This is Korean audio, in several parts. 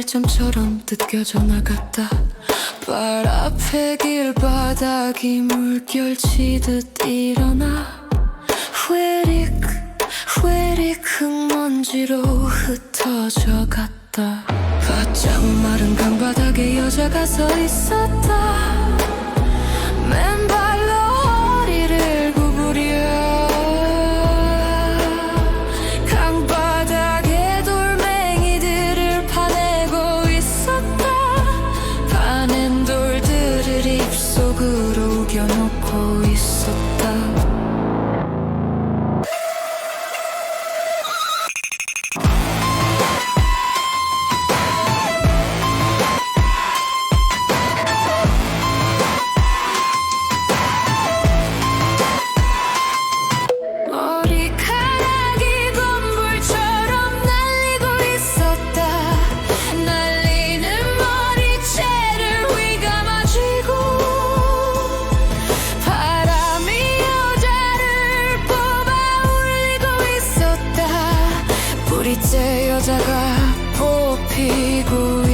발점처럼 뜯겨져 나갔다. 발 앞에 길바닥이 물결치듯 일어나. 회릭 회릭 흙먼지로 흩어져 갔다. 바짝 마른 강바닥에 여자가 서 있었다.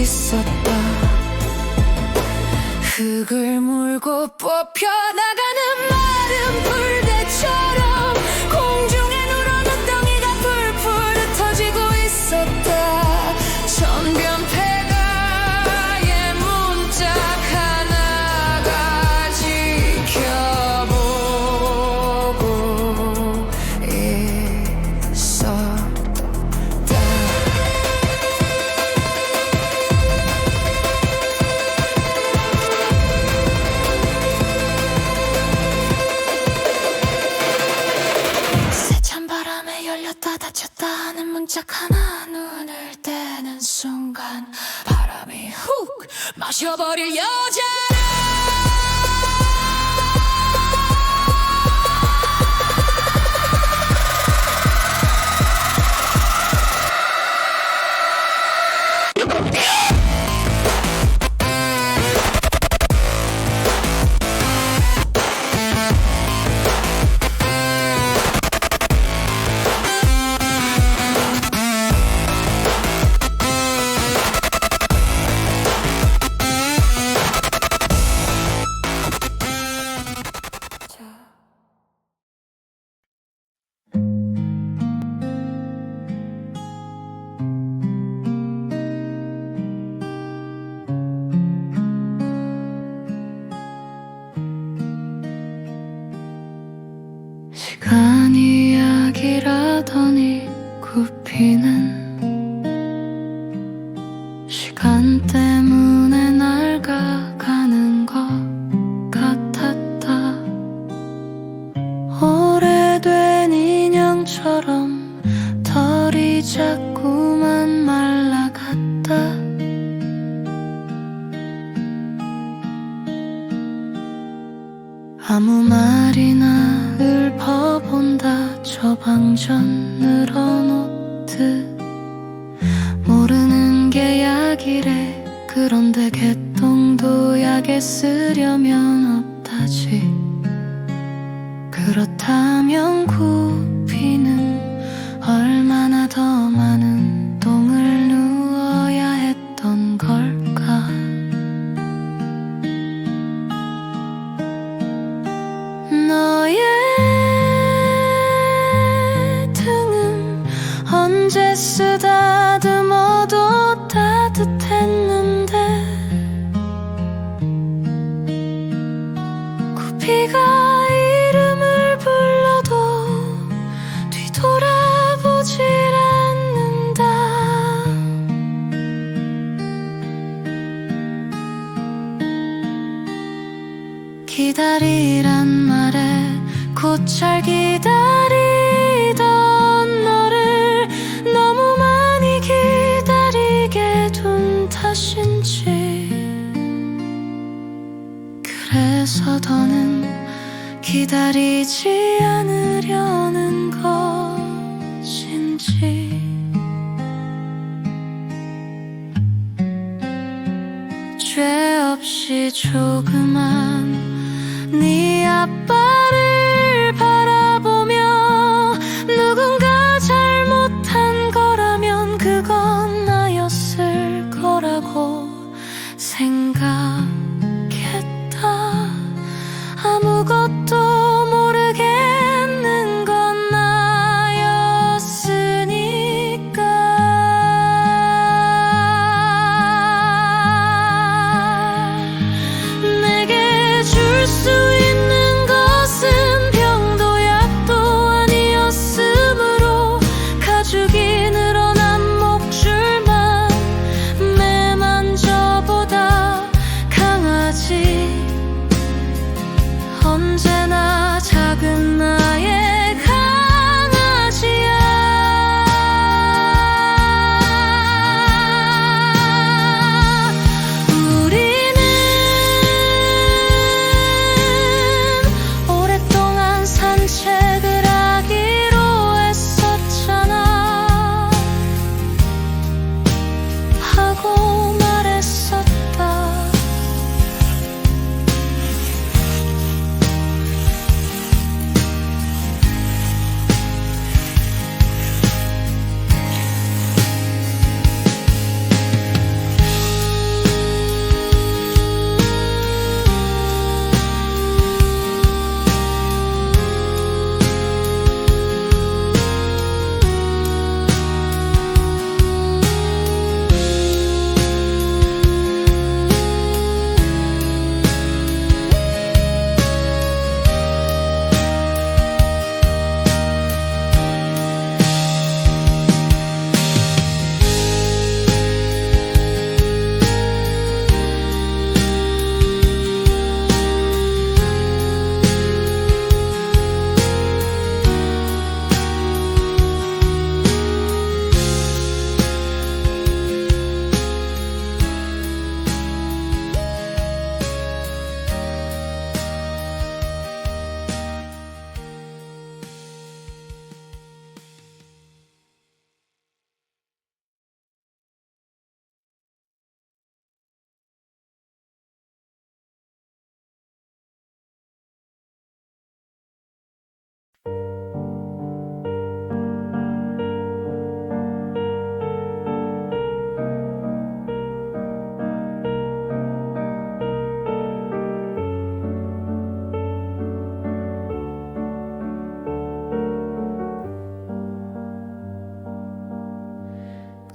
있었다. 흙을 물고 뽑혀나가는 마른 불. Що борю я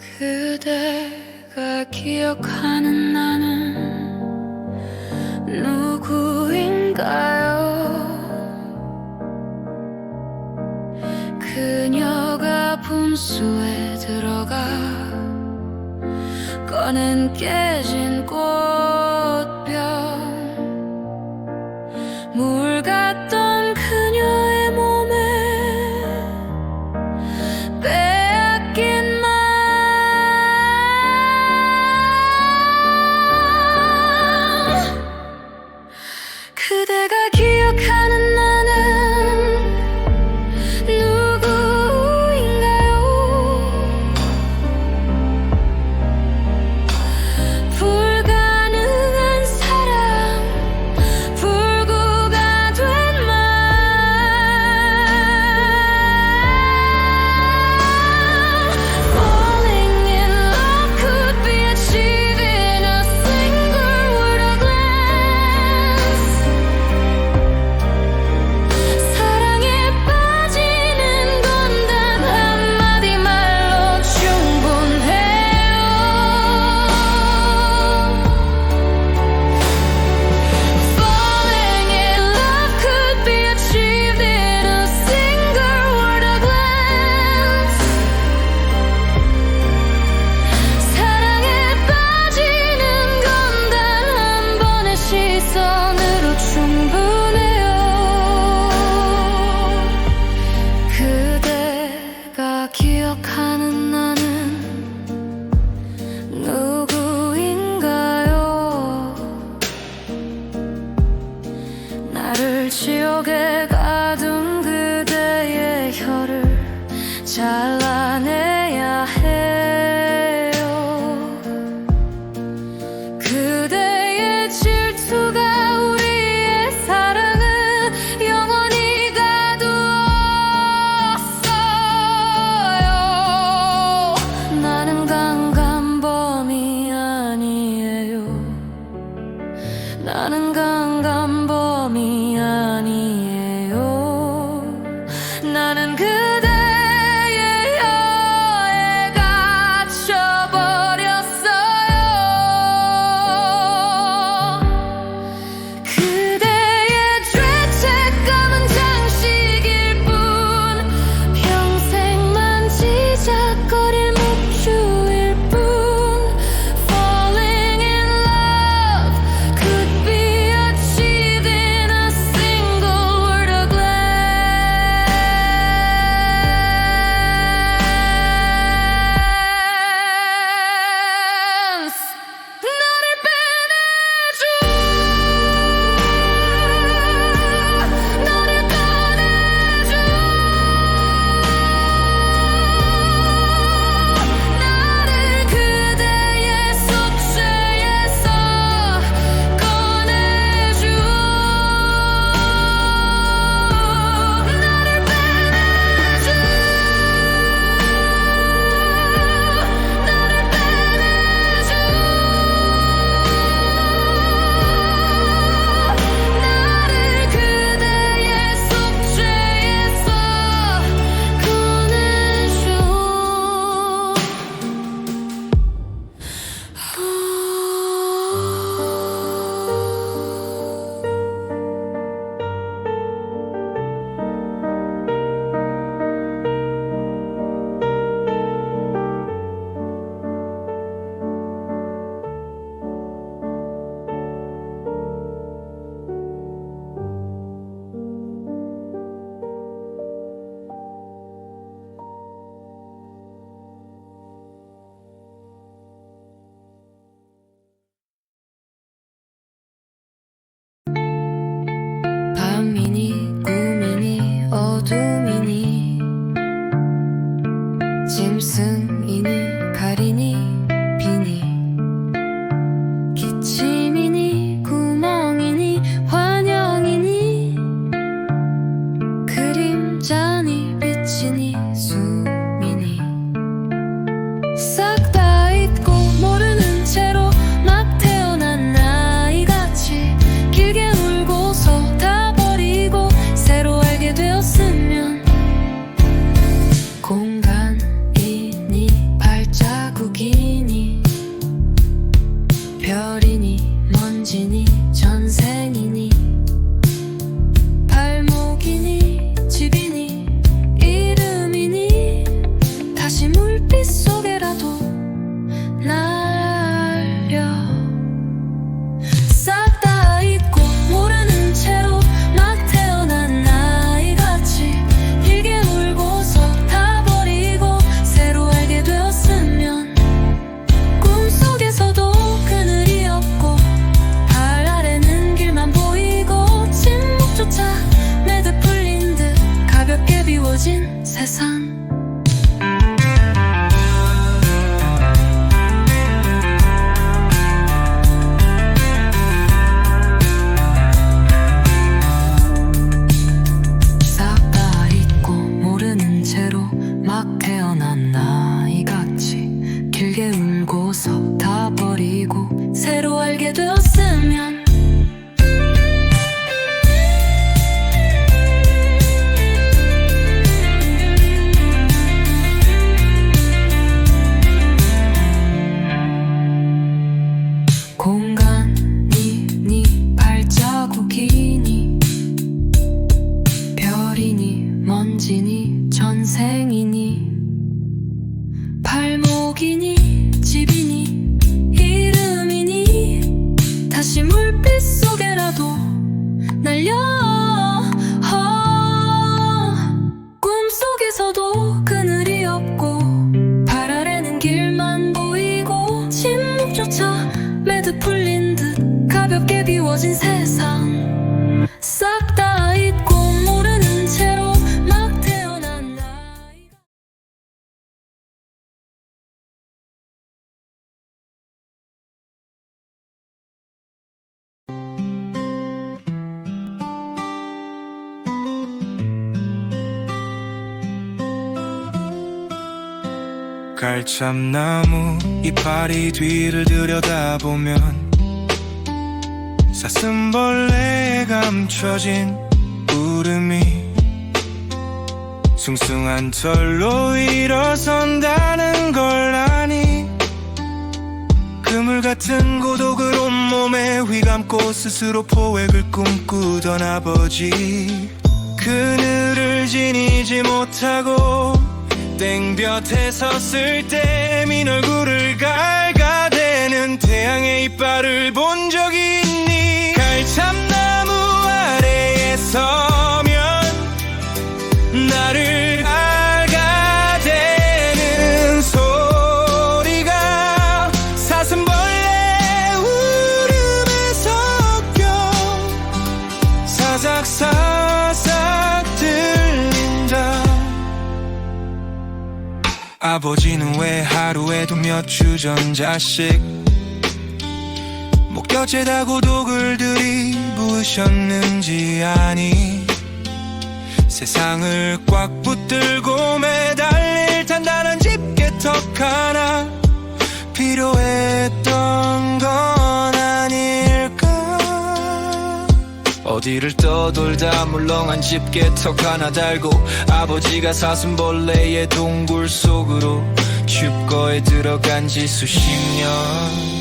그대가 기억하는 나는 누구인가요? 그녀가 분수에 들어가 꺼는 깨진 물이니 먼지니 전생이니 발목이니 집이니 이름이니 다시 물빛 속에라도 날려. 아, 꿈속에서도 그늘이 없고 발 아래는 길만 보이고 침묵조차 매듭 풀린 듯 가볍게 비워진 새 갈참나무 이파리 뒤를 들여다보면 사슴벌레에 감춰진 울음이 숭숭한 털로 일어선다는 걸 아니. 그물 같은 고독을 온몸에 휘감고 스스로 포획을 꿈꾸던 아버지. 그늘을 지니지 못하고 땡볕에 섰을 때 민 얼굴을 갈가대는 태양의 이빨을 본 적이 있니? 갈참나무 아래에 서 아버지는 왜 하루에도 몇 주전자씩 목젖에다 고독을 들이부으셨는지 아니 세상을 꽉 붙들고 매달릴 단단한 집게턱 하나 필요했던 건 어디를 떠돌다 물렁한 집게턱 하나 달고 아버지가 사슴벌레의 동굴 속으로 춥거에 들어간 지 수십 년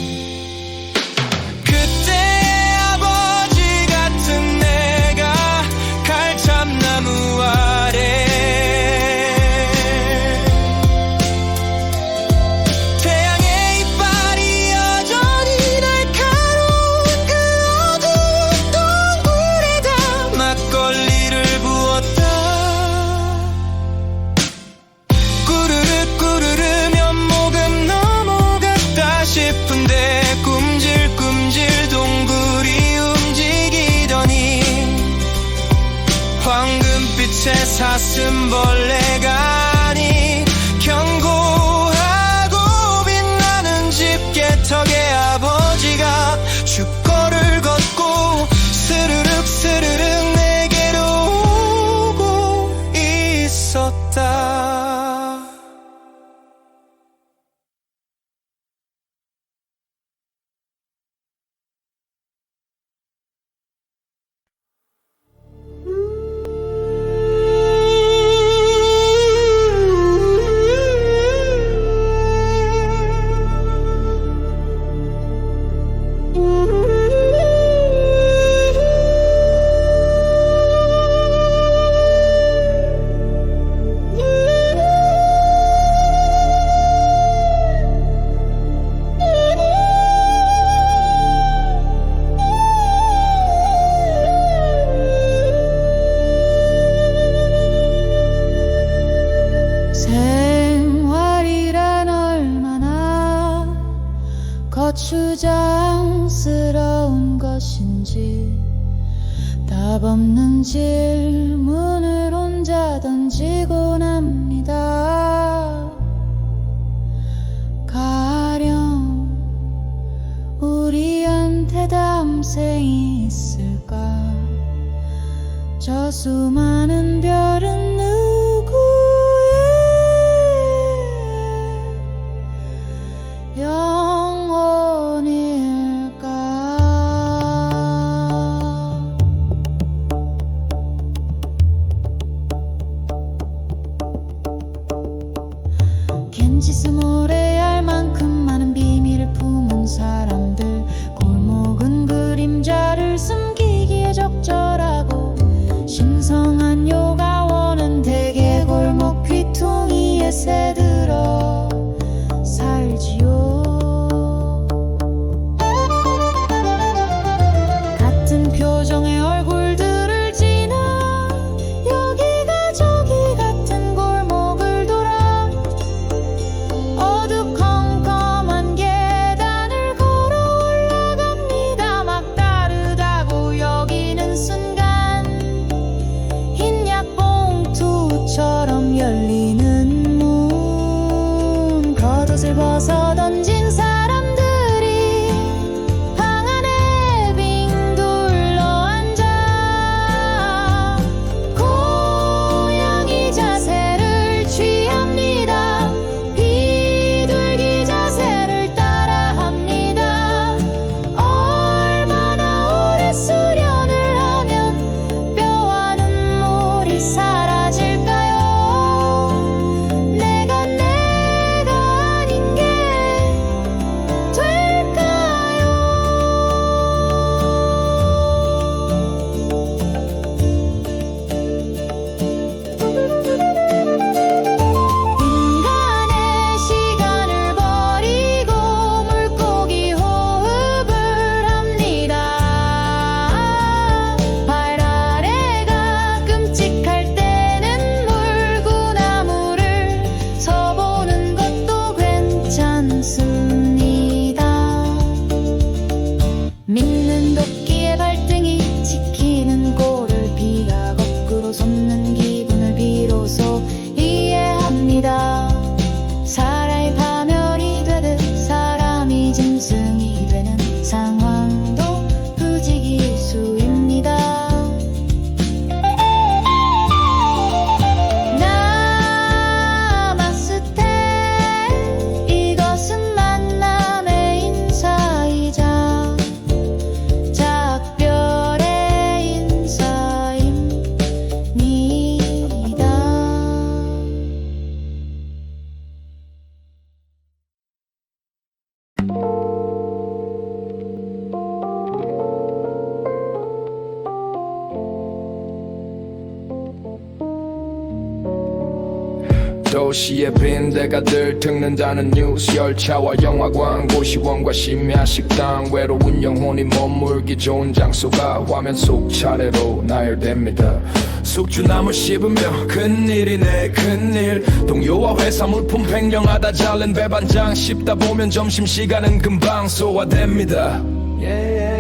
도시의 빈대가 들끓는다는 뉴스 열차와 영화관 고시원과 심야 식당 외로운 영혼이 머물기 좋은 장소가 화면 속 차례로 나열됩니다. 숙주나물 씹으며 큰일이네 큰일. 동요와 회사 물품 횡령하다 잘린 배반장 씹다 보면 점심시간은 금방 소화됩니다. 가려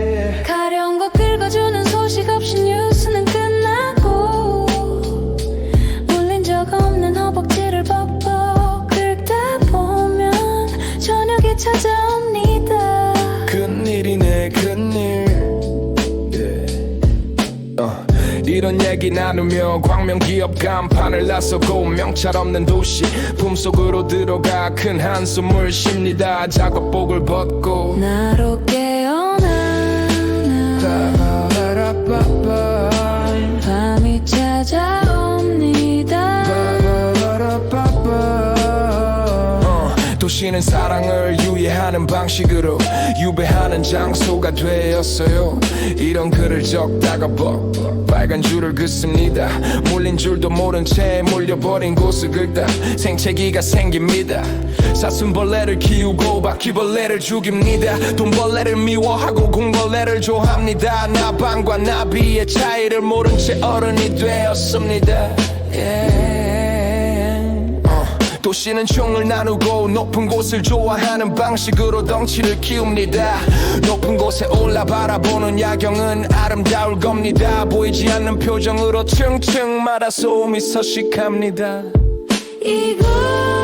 이런 얘기 나누며 광명 기업 간판을 나서고 명찰 없는 도시 품속으로 들어가 큰 한숨을 쉽니다. 작업복을 벗고 나로 깨어나 도시는 사랑을 유예하는 방식으로 유배하는 장소가 되었어요. 이런 글을 적다가 뭐 빨간 줄을 긋습니다. 몰린 줄도 모른 채 몰려버린 곳을 긁다. 생채기가 생깁니다. 사슴벌레를 키우고 바퀴벌레를 죽입니다. 돈벌레를 미워하고 공벌레를 좋아합니다. 나방과 나비의 차이를 모른 채 어른이 되었습니다. Yeah. 어, 도시는 총을 나누고 높은 곳을 좋아하는 방식으로 덩치를 키웁니다. 높은 곳에 올라 바라보는 야경은 아름다울 겁니다. 보이지 않는 표정으로 층층마다 소음이 서식합니다. 이곳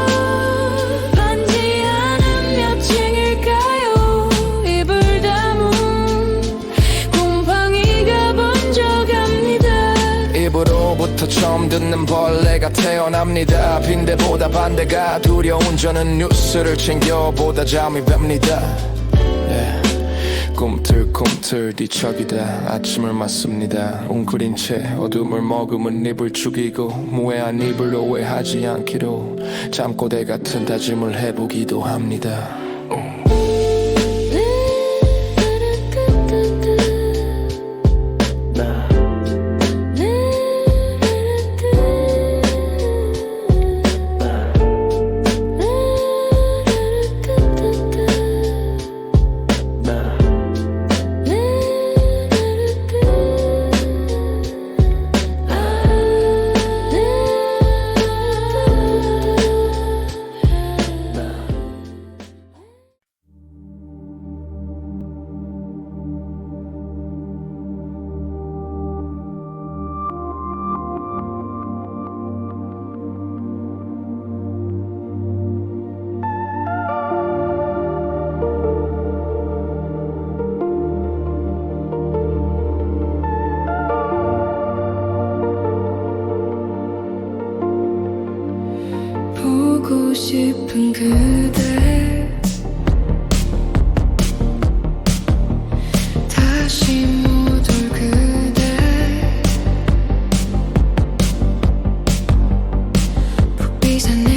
입으로부터 처음 듣는 벌레가 태어납니다. 빈대보다 반대가 두려운 저는 뉴스를 챙겨보다 잠이 뵙니다. 예. 꿈틀꿈틀 뒤척이다. 아침을 맞습니다. 웅크린 채 어둠을 머금은 입을 죽이고 무해한 입을 오해하지 않기로 잠꼬대 같은 다짐을 해보기도 합니다 reasoning